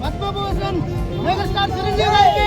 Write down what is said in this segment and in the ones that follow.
మత్బాబు megastar Chiranjeevi గారికి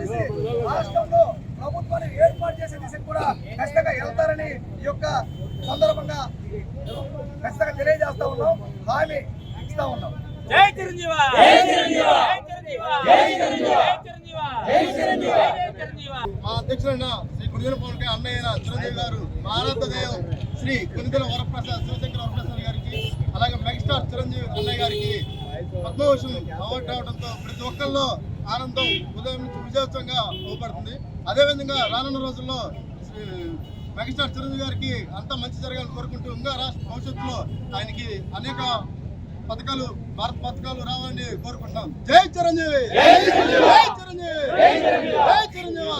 కలిసి రాష్ట్రంలో ప్రభుత్వాన్ని ఏర్పాటు చేసే దిశకు కూడా ఖచ్చితంగా వెళ్తారని ఈ యొక్క సందర్భంగా ఖచ్చితంగా తెలియజేస్తా ఉన్నాం. హామీ ఇస్తా ఉన్నాం. జై చిరంజీవ మా అధ్యక్షుడైన శ్రీ పవన్ కళ్యాణ్ అన్నయ్య చిరంజీవి గారు భారతదేవం శ్రీ కొనిదెల వరప్రసాద్ శివశంకర వరప్రసాద్ గారికి అలాగే మెగాస్టార్ చిరంజీవి అన్నయ్య గారికి పద్మభూషణ్ అవార్డు రావడంతో ప్రతి ఒక్కరిలో ఆనందం ఉదయం నుంచి విజయోత్సవంగా అవుపడుతుంది. అదేవిధంగా రానున్న రోజుల్లో శ్రీ మెగాస్టార్ చిరంజీవి గారికి అంతా మంచి జరగాలని కోరుకుంటూ ఇంకా రాష్ట్ర భవిష్యత్తులో ఆయనకి అనేక పథకాలు భారత పథకాలు రావాలని కోరుకుంటున్నాం. జై జై చిరంజీవి! జై చిరంజీవి! జై చిరంజీవి! జై చిరంజీవి!